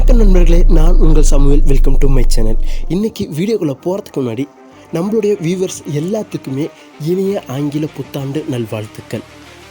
வணக்கம் நண்பர்களே நான் உங்கள் சமூகல் வெல்கம் டு மை சேனல் இன்றைக்கி வீடியோக்குள்ளே போகிறதுக்கு முன்னாடி நம்மளுடைய வியூவர்ஸ் எல்லாத்துக்குமே இனிய ஆங்கில புத்தாண்டு நல்வாழ்த்துக்கள்.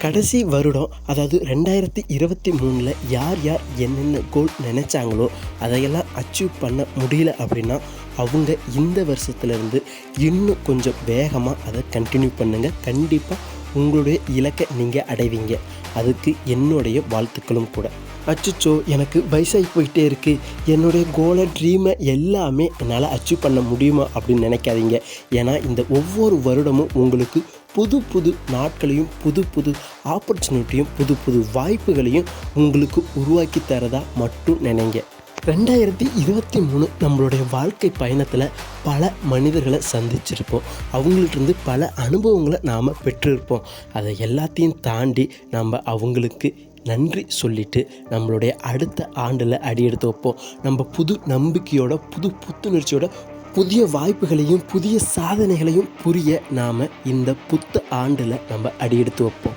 கடைசி வருடம் அதாவது ரெண்டாயிரத்தி இருபத்தி மூணில் யார் யார் என்னென்ன கோல் நினச்சாங்களோ அதையெல்லாம் அச்சீவ் பண்ண முடியல அப்படின்னா அவங்க இந்த வருஷத்துலேருந்து இன்னும் கொஞ்சம் வேகமாக அதை கண்டினியூ பண்ணுங்கள் கண்டிப்பாக உங்களுடைய இலக்கை நீங்கள் அடைவீங்க. அதுக்கு என்னுடைய வாழ்த்துக்களும் கூட. அச்சுச்சோ எனக்கு வயசாகி போயிட்டே இருக்குது என்னுடைய கோலை ட்ரீமை எல்லாமே என்னால் அச்சீவ் பண்ண முடியுமா அப்படின்னு நினைக்காதீங்க. ஏன்னா இந்த ஒவ்வொரு வருடமும் உங்களுக்கு புது புது நாட்களையும் புது புது ஆப்பர்ச்சுனிட்டியும் புது புது வாய்ப்புகளையும் உங்களுக்கு உருவாக்கி தரதா மட்டும் நினைங்க. ரெண்டாயிரத்தி இருபத்தி மூணு நம்மளுடைய வாழ்க்கை பயணத்தில் பல மனிதர்களை சந்திச்சிருப்போம். அவங்கள்ட்ட பல அனுபவங்களை நாம் பெற்றிருப்போம். அதை எல்லாத்தையும் தாண்டி நம்ம அவங்களுக்கு நன்றி சொல்லிட்டு நம்மளுடைய அடுத்த ஆண்டில் அடியெடுத்து வைப்போம். நம்ம புது நம்பிக்கையோட புது புத்துணர்ச்சியோட புதிய வாய்ப்புகளையும் புதிய சாதனைகளையும் புரிய நாம் இந்த புத்த ஆண்டில் நம்ம அடியெடுத்து வைப்போம்.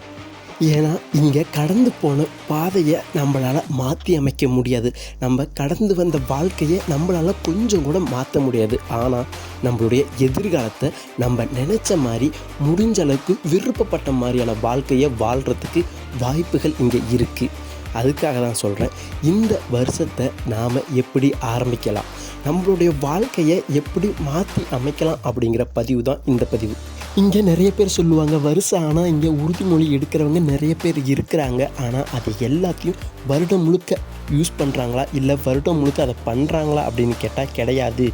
ஏன்னா இங்கே கடந்து போன பாதையை நம்மளால் மாற்றி அமைக்க முடியாது. நம்ம கடந்து வந்த வாழ்க்கையை நம்மளால் கொஞ்சம் கூட மாற்ற முடியாது. ஆனால் நம்மளுடைய எதிர்காலத்தை நம்ம நினச்ச மாதிரி முடிஞ்ச அளவுக்கு விருப்பப்பட்ட மாதிரியான வாழ்க்கையை வாழ்கிறதுக்கு வாய்ப்புகள் இங்கே இருக்குது அதுக்காக தான் சொல்கிறேன் இந்த வருஷத்தை நாம் எப்படி ஆரம்பிக்கலாம்? நம்மளுடைய வாழ்க்கையை எப்படி மாற்றி அமைக்கலாம் அப்படிங்கிற பதிவு தான் இந்த பதிவு. இங்கே நிறைய பேர் சொல்லுவாங்க வருஷம் ஆனால் இங்கே உறுதிமொழி எடுக்கிறவங்க நிறைய பேர் இருக்கிறாங்க. ஆனால் அது எல்லாத்தையும் வருடம் முழுக்க யூஸ் பண்ணுறாங்களா இல்லை வருடம் முழுக்க அதை பண்ணுறாங்களா அப்படின்னு கேட்டால் கிடையாது.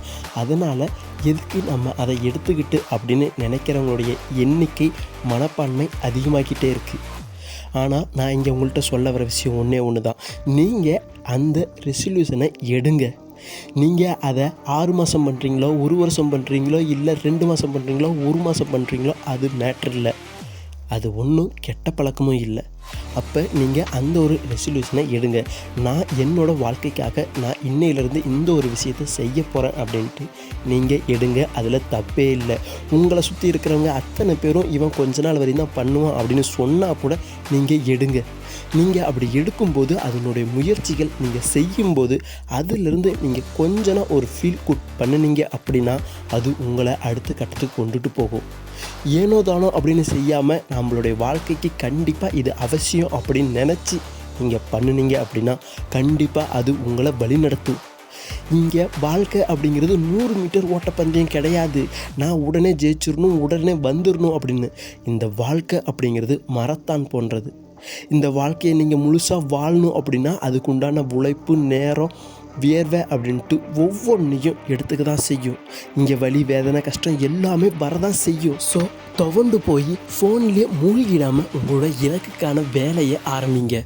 அதனால் எதுக்கு நம்ம அதை எடுத்துக்கிட்டு அப்படின்னு நினைக்கிறவங்களுடைய எண்ணிக்கை மனப்பான்மை அதிகமாகிட்டே இருக்குது ஆனால் நான் இங்கே உங்கள்கிட்ட சொல்ல வர விஷயம் ஒன்றே ஒன்று தான் நீங்கள் அந்த ரெசல்யூஷனை எடுங்க. நீங்கள் அதை ஆறு மாதம் பண்ணுறீங்களோ ஒரு வருஷம் பண்ணுறீங்களோ இல்லை ரெண்டு மாதம் பண்ணுறீங்களோ ஒரு மாதம் பண்ணுறீங்களோ அது மேட்ரு இல்லை. அது ஒன்றும் கெட்ட பழக்கமும் இல்லை. அப்போ நீங்கள் அந்த ஒரு ரெசல்யூஷனை எடுங்க. நான் என்னோடய வாழ்க்கைக்காக நான் இன்னையிலேருந்து இந்த ஒரு விஷயத்தை செய்ய போகிறேன் அப்படின்ட்டு நீங்கள் எடுங்க. அதில் தப்பே இல்லை. உங்களை சுற்றி இருக்கிறவங்க அத்தனை பேரும் இவன் கொஞ்ச நாள் வரையும் தான் பண்ணுவான் அப்படின்னு சொன்னால் கூட நீங்கள் எடுங்க. நீங்கள் அப்படி எடுக்கும்போது அதனுடைய முயற்சிகள் நீங்கள் செய்யும்போது அதிலிருந்து நீங்கள் கொஞ்சம் ஒரு ஃபீல் குட் பண்ணினீங்க அப்படின்னா அது உங்களை அடுத்த கட்டத்துக்கு கொண்டுட்டு போகும். ஏனோ தானோ அப்படின்னு செய்யாமல் நம்மளுடைய வாழ்க்கைக்கு கண்டிப்பாக இது அவசியம் அப்படின்னு நினச்சி நீங்கள் பண்ணுனீங்க அப்படின்னா கண்டிப்பாக அது உங்களை வழிநடத்தும். இங்கே வாழ்க்கை அப்படிங்கிறது நூறு மீட்டர் ஓட்டப்பந்தயம் கிடையாது. நான் உடனே ஜெயிச்சிடணும் உடனே வந்துடணும் அப்படின்னு இந்த வாழ்க்கை அப்படிங்கிறது மரத்தான் போன்றது. இந்த வாழ்க்கையை நீங்கள் முழுசாக வாழணும் அப்படின்னா அதுக்குண்டான உழைப்பு நேரம் வியர்வை அப்படின்ட்டு ஒவ்வொன்றையும் எடுத்துக்க தான் செய்யும். இங்கே வலி வேதனை கஷ்டம் எல்லாமே வரதான் செய்யும். ஸோ துவண்டு போய் ஃபோன்லேயே மூழ்கிடாமல் உங்களோட இலக்குக்கான வேலையை ஆரம்பிங்க.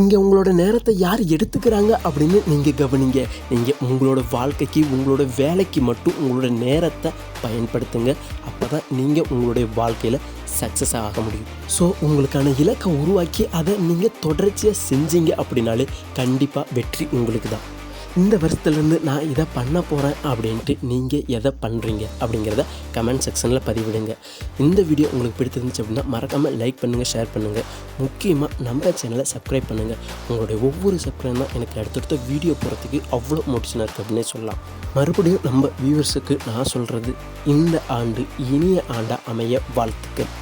இங்கே உங்களோட நேரத்தை யார் எடுத்துக்கிறாங்க அப்படின்னு நீங்கள் கவனிங்க. நீங்கள் உங்களோட வாழ்க்கைக்கு உங்களோட வேலைக்கு மட்டும் உங்களோட நேரத்தை பயன்படுத்துங்க. அப்போ தான் நீங்கள் உங்களுடைய வாழ்க்கையில் சக்ஸஸ் ஆக முடியும். ஸோ உங்களுக்கான இலக்கை உருவாக்கி அதை நீங்கள் தொடர்ச்சியாக செஞ்சீங்க அப்படின்னாலே கண்டிப்பாக வெற்றி உங்களுக்கு தான். இந்த வருஷத்துலேருந்து நான் இதை பண்ண போகிறேன் அப்படின்ட்டு நீங்கள் எதை பண்ணுறீங்க அப்படிங்கிறத கமெண்ட் செக்ஷனில் பதிவிடுங்க. இந்த வீடியோ உங்களுக்கு பிடித்திருந்துச்சு அப்படின்னா மறக்காமல் லைக் பண்ணுங்கள் ஷேர் பண்ணுங்கள் முக்கியமாக நம்ம சேனலை சப்ஸ்கிரைப் பண்ணுங்கள் உங்களுடைய ஒவ்வொரு சப்ஸ்கிரைப் தான் எனக்கு அடுத்தடுத்த வீடியோ போகிறதுக்கு அவ்வளோ மோட்டிவேஷனாக இருக்குது அப்படின்னே சொல்லலாம். மறுபடியும் நம்ம வியூவர்ஸுக்கு நான் சொல்கிறது இந்த ஆண்டு இனிய ஆண்டாக அமைய வாழ்த்துக்கள்.